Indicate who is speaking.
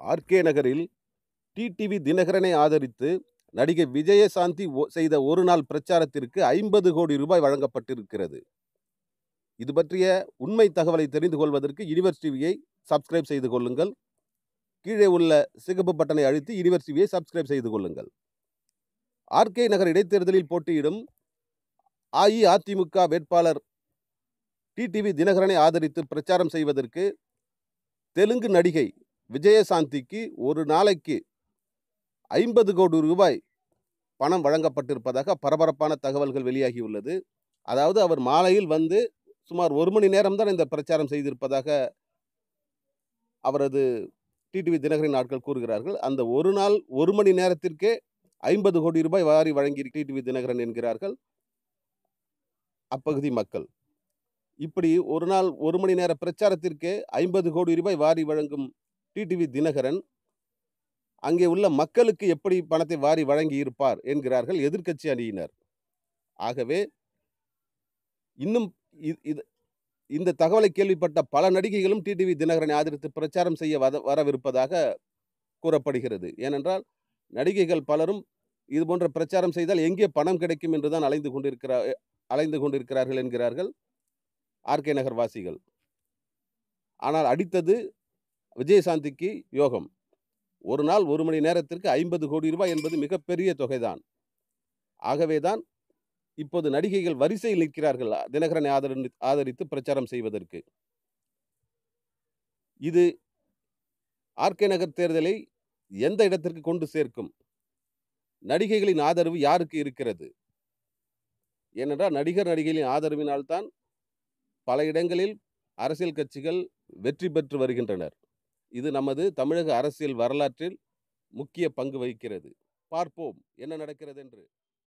Speaker 1: RK நகரில் TTV தினகரனை ஆதரித்து நடிகை விஜயசாந்தி ஒ- செய்த ஒரு நாள் பிரச்சாரத்திற்கு ஐம்பது கோடி ரூபாய் வழங்கப்பட்டிருக்கிறது. இது பற்றிய உண்மை தகவலை தெரிந்து கொள்வதற்கு யூனிவர்ஸ் டிவியை சப்ஸ்கிரைப் செய்து கொள்ளுங்கள். கீழே உள்ள சிகப்பு பட்டனை அழுத்தி யூனிவர்ஸ் டிவியை சப்ஸ்கிரைப் செய்து கொள்ளுங்கள். ஆர்கே நகர் இடைத்தேர்தலில் போட்டியிடும் அஇஅதிமுக வேட்பாளர் டிடிவி தினகரனை ஆதரித்து பிரச்சாரம் செய்வதற்கு தெலுங்கு நடிகை விஜயசாந்திக்கு ஒரு நாளைக்கு ஐம்பது கோடி ரூபாய் பணம் வழங்கப்பட்டிருப்பதாக பரபரப்பான தகவல்கள் வெளியாகியுள்ளது. அதாவது அவர் மாலையில் வந்து சுமார் ஒரு மணி நேரம்தான் இந்த பிரச்சாரம் செய்திருப்பதாக அவரது டிடிவி தினகரின் ஆட்கள் கூறுகிறார்கள். அந்த ஒரு நாள் ஒரு மணி நேரத்திற்கே ஐம்பது கோடி ரூபாய் வாரி வழங்கி டிடிவி தினகரன் என்கிறார்கள். அப்பகுதி மக்கள். இப்படி ஒரு நாள் ஒரு மணி நேர பிரச்சாரத்திற்கே ஐம்பது கோடி ரூபாய் வாரி வழங்கும் டிடிவி தினகரன் அங்கே உள்ள மக்களுக்கு எப்படி பணத்தை வாரி வழங்கி இருப்பார் என்கிறார்கள் எதிர்க்கட்சி அணியினர். ஆகவே இன்னும் இது இந்த தகவலை கேள்விப்பட்ட பல நடிகைகளும் டிடிவி தினகரனை ஆதரித்து பிரச்சாரம் செய்ய வத வரவிருப்பதாக கூறப்படுகிறது. ஏனென்றால் நடிகைகள் பலரும் இது போன்ற பிரச்சாரம் செய்தால் எங்கே பணம் கிடைக்கும் என்றுதான் அலைந்து கொண்டிருக்கிறார் அலைந்து கொண்டிருக்கிறார்கள் என்கிறார்கள் ஆர்கே நகர் வாசிகள் ஆனால் அடித்தது விஜயசாந்திக்கு யோகம். ஒரு நாள் ஒரு மணி நேரத்திற்கு ஐம்பது கோடி ரூபாய் என்பது மிகப்பெரிய தொகைதான். ஆகவேதான் இப்போது நடிகைகள் வரிசையில் நிற்கிறார்கள் தினகரனை ஆதரி ஆதரித்து பிரச்சாரம் செய்வதற்கு. இது ஆர்கே நகர் தேர்தலை எந்த இடத்திற்கு கொண்டு சேர்க்கும்? நடிகைகளின் ஆதரவு யாருக்கு இருக்கிறது? ஏனென்றால் நடிகர் நடிகைகளின் ஆதரவினால்தான் பல இடங்களில் அரசியல் கட்சிகள் வெற்றி பெற்று வருகின்றனர். இது நமது தமிழக அரசியல் வரலாற்றில் முக்கிய பங்கு வகிக்கிறது. பார்ப்போம் என்ன நடக்கிறது என்று